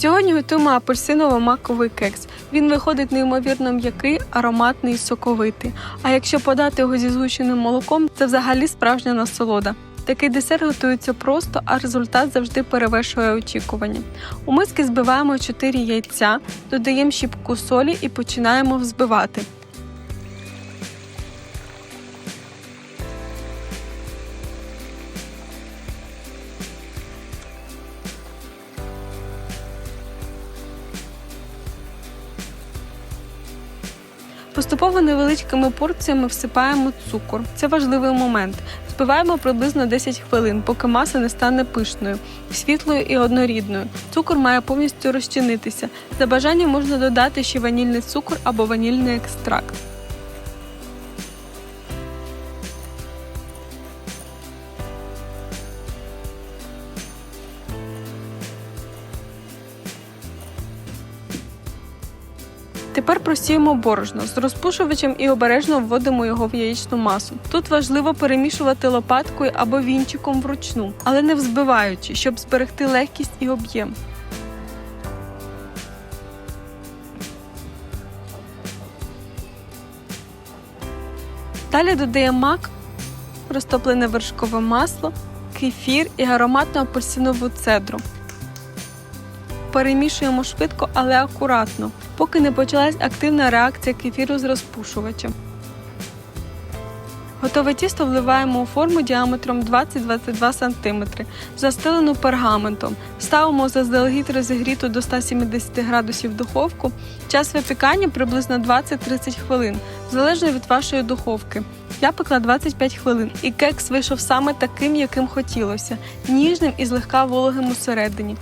Сьогодні готуємо апельсиново-маковий кекс. Він виходить неймовірно м'який, ароматний і соковитий. А якщо подати його зі згущеним молоком, це взагалі справжня насолода. Такий десерт готується просто, а результат завжди перевершує очікування. У миски збиваємо 4 яйця, додаємо щіпку солі і починаємо взбивати. Поступово невеличкими порціями всипаємо цукор. Це важливий момент. Збиваємо приблизно 10 хвилин, поки маса не стане пишною, світлою і однорідною. Цукор має повністю розчинитися. За бажанням можна додати ще ванільний цукор або ванільний екстракт. Тепер просіємо борошно з розпушувачем і обережно вводимо його в яєчну масу. Тут важливо перемішувати лопаткою або вінчиком вручну, але не взбиваючи, щоб зберегти легкість і об'єм. Далі додаємо мак, розтоплене вершкове масло, кефір і ароматну апельсинову цедру. Перемішуємо швидко, але акуратно, поки не почалась активна реакція кефіру з розпушувачем. Готове тісто вливаємо у форму діаметром 20-22 см, застелену пергаментом. Ставимо заздалегідь розігріту до 170 градусів духовку. Час випікання приблизно 20-30 хвилин, залежно від вашої духовки. Я пекла 25 хвилин, і кекс вийшов саме таким, яким хотілося ніжним і злегка вологим усередині.